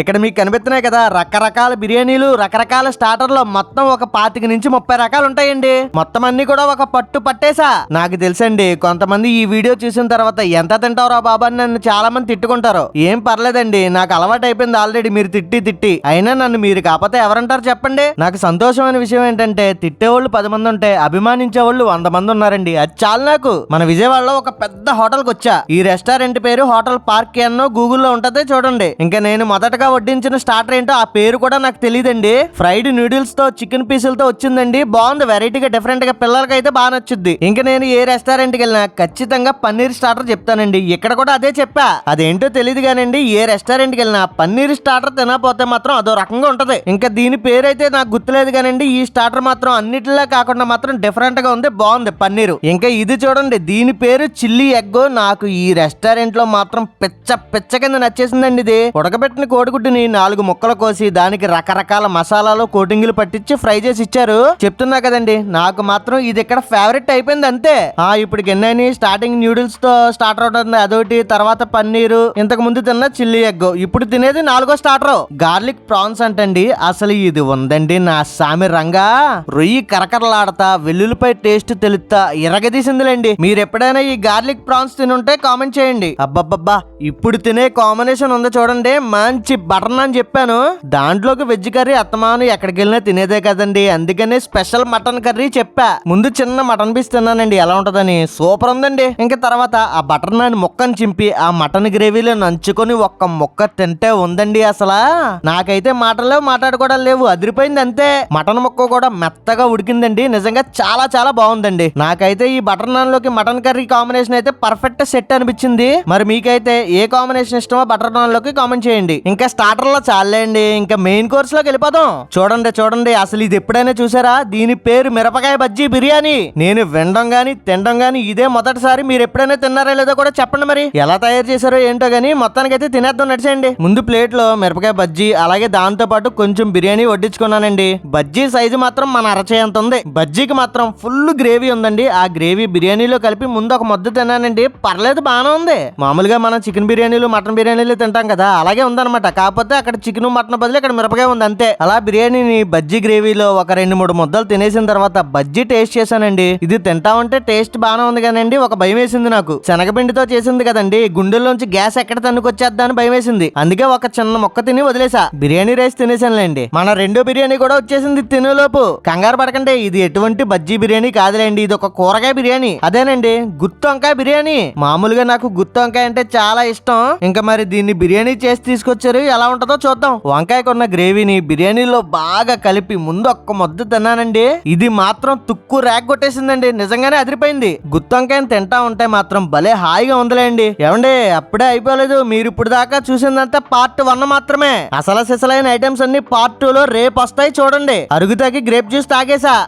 ఇక్కడ మీకు కనిపిస్తున్నాయి కదా రకరకాల బిర్యానీలు రకరకాల స్టార్టర్లు. మొత్తం ఒక పాతిక నుంచి ముప్పై రకాలు ఉంటాయండి. మొత్తం అన్ని కూడా ఒక పట్టు పట్టేసా. నాకు తెలుసండి కొంతమంది ఈ వీడియో చూసిన తర్వాత ఎంత తింటారో బాబా నన్ను చాలా మంది తిట్టుకుంటారు. ఏం పర్లేదండి నాకు అలవాటు అయిపోయింది ఆల్రెడీ మీరు తిట్టి తిట్టి. అయినా నన్ను మీరు కాకపోతే ఎవరంటారు చెప్పండి? నాకు సంతోషమైన విషయం ఏంటంటే తిట్టేవాళ్ళు పది మంది ఉంటే అభిమానించే వాళ్ళు వంద మంది ఉన్నారండి. అది చాలు నాకు. మన విజయవాడలో ఒక పెద్ద హోటల్కి వచ్చా ఈ రెస్టారెంట్ పేరు హోటల్ పార్క్ అన్నో గూగుల్లో ఉంటది చూడండి. ఇంకా నేను మొదటగా వడ్డించిన స్టార్టర్ ఏంటో ఆ పేరు కూడా నాకు తెలియదండి ఫ్రైడ్ నూడిల్స్తో చికెన్ పీసులతో వచ్చిందండి. బాగుంది వెరైటీగా డిఫరెంట్గా పిల్లలకి అయితే బాగా నచ్చుద్ది. ఇంకా నేను ఏ రెస్టారెంట్కి వెళ్ళినా ఖచ్చితంగా పన్నీర్ స్టార్టర్ చెప్తానండి. ఇక్కడ కూడా అదే చెప్పా. అదేంటో తెలియదు కానండి ఏ రెస్టారెంట్కి వెళ్ళినా పన్నీర్ స్టార్టర్ తినకపోతే మాత్రం అదో రకంగా ఉంటది. ఇంకా దీని పేరు అయితే నాకు గుర్తులేదు కానండి ఈ స్టార్టర్ మాత్రం అన్నిటిలా కాకుండా మాత్రం డిఫరెంట్గా ఉంది బాగుంది పన్నీరు. ఇంకా ఇది చూడండి దీని పేరు చిల్లీ ఎగ్. నాకు ఈ రెస్టారెంట్లో మాత్రం పిచ్చ పిచ్చ కింద నచ్చేసిందండి ఇది. ఉడకబెట్టిన కోడి కోడిగుడ్డుని నాలుగు ముక్కలు కోసి దానికి రకరకాల మసాలాలు కోటింగులు పట్టించి ఫ్రై చేసి ఇచ్చారు. చెప్తున్నా కదండి నాకు మాత్రం ఇది ఇక్కడ ఫేవరెట్ అయిపోయింది అంతే. ఆ ఇప్పుడు గిన్నెని స్టార్టింగ్ న్యూడిల్స్తో స్టార్ట్ అవుతుంది. అదొకటి తర్వాత పన్నీరు ఇంతకు ముందు తిన్న చిల్లీ ఎగ్. ఇప్పుడు తినేది నాలుగో స్టార్టర్ గార్లిక్ ప్రాన్స్ అంటండి అసలు ఇది ఉందండి నా సామి రంగా. రొయ్యి కరకరలాడతా వెల్లుల్లిపై టేస్ట్ తెలుస్తా ఇరగదీసిందిలేండి. మీరు ఎప్పుడైనా ఈ గార్లిక్ ప్రాన్స్ తినుంటే కామెంట్ చేయండి. అబ్బబ్బబ్బా ఇప్పుడు తినే కాంబినేషన్ ఉంది చూడండి మంచి బటర్ అని చెప్పాను. దాంట్లోకి వెజ్ కర్రీ అత్తమాను ఎక్కడికి వెళ్ళినా తినేదే కదండి. అందుకనే స్పెషల్ మటన్ కర్రీ చెప్పా. ముందు చిన్న మటన్ పీస్ తిన్నానండి. ఎలా ఉంటదని. సూపర్ ఉందండి. ఇంకా తర్వాత ఆ బటర్ నాన్ ముక్కను చింపి ఆ మటన్ గ్రేవీలో నంచుకొని ఒక్క ముక్క తింటే ఉందండి అసలు. నాకైతే మాటలు మాట్లాడుకోవడం లేవు. అదిరిపోయింది అంతే. మటన్ ముక్క కూడా మెత్తగా ఉడికిందండి. నిజంగా చాలా చాలా బాగుందండి. నాకైతే ఈ బటర్ నాన్లోకి మటన్ కర్రీ కాంబినేషన్ అయితే పర్ఫెక్ట్ సెట్ అనిపించింది. మరి మీకైతే ఏ కాంబినేషన్ ఇష్టమో బటర్ నాన్లోకి కామెంట్ చేయండి. ఇంకా స్టార్టర్లో చాలండి ఇంకా మెయిన్ కోర్స్లోకి వెళ్ళిపోదాం. చూడండి చూడండి. అసలు ఇది ఎప్పుడైనా చూసారా? దీని పేరు మిరపకాయ బజ్జీ బిర్యానీ. నేను వినడం గానీ తినడం గానీ ఇదే మొదటిసారి మీరు ఎప్పుడైనా తిన్నారా లేదో కూడా చెప్పండి మరి. ఎలా తయారు చేశారో ఏంటో గానీ మొత్తానికైతే తినేద్దాం నడిచేయండి. ముందు ప్లేట్లో మిరపకాయ బజ్జీ అలాగే దాంతో పాటు కొంచెం బిర్యానీ వడ్డించుకున్నానండి. బజ్జీ సైజు మాత్రం మన అరచేయంత ఉంది. బజ్జీకి మాత్రం ఫుల్ గ్రేవీ ఉందండి. ఆ గ్రేవీ బిర్యానీలో కలిపి ముందు ఒక ముద్ద తిన్నానండి. పర్లేదు బాగానే ఉంది. మామూలుగా మనం చికెన్ బిర్యానీలు మటన్ బిర్యానీలు తింటాం కదా. అలాగే ఉందన్నమాట. కాకపోతే అక్కడ చికెన్ మటన్ బదులు ఇక్కడ మిరపకాయ ఉంది అంతే. అలా బిర్యానీని బజ్జీ గ్రేవీలో ఒక రెండు మూడు ముద్దలు తినేసిన తర్వాత బజ్జీ టేస్ట్ చేశానండి. ఇది తింటా ఉంటే టేస్ట్ బాగానే ఉంది కానండి ఒక భయం వేసింది నాకు. శనగపిండితో చేసింది కదండి గుండెల్లోంచి గ్యాస్ ఎక్కడ తన్నుకొచ్చేద్దా అని భయం వేసింది. అందుకే ఒక చిన్న మొక్క తిని వదిలేసా. బిర్యానీ రైస్ తినేసానులేండి మన రెండో బిర్యానీ కూడా వచ్చేసింది తినేలోపు. కంగారు పడకండి ఇది ఎటువంటి బజ్జీ బిర్యానీ కాదులేండి ఇది ఒక కూరగాయ బిర్యానీ. అదేనండి గుత్తి వంకాయ బిర్యానీ. మామూలుగా నాకు గుత్తి వంకాయ అంటే చాలా ఇష్టం. ఇంకా మరి దీన్ని బిర్యానీ చేసి తీసుకొచ్చారు ఎలా ఉంటుందో చూద్దాం. వంకాయకున్న గ్రేవీని బిర్యానీలో బాగా కలిపి ముందు ఒక్క ముద్ద తిన్నానండి. ఇది మాత్రం తుక్కు ర్యాక్ కొట్టేసిందండి. నిజంగానే అదిరిపోయింది. గుత్తి వంకాయని తింటా ఉంటే మాత్రం భలే హాయిగా ఉందిలేండి. ఏమండి అప్పుడే అయిపోలేదు. మీరు ఇప్పుడు దాకా చూసిందంతా పార్ట్ వన్ మాత్రమే. అసలు సిసలైన ఐటమ్స్ అన్ని పార్ట్ టూ లో రేపు వస్తాయి చూడండి. అరుగుతాకి గ్రేప్ జ్యూస్ తాగేసా.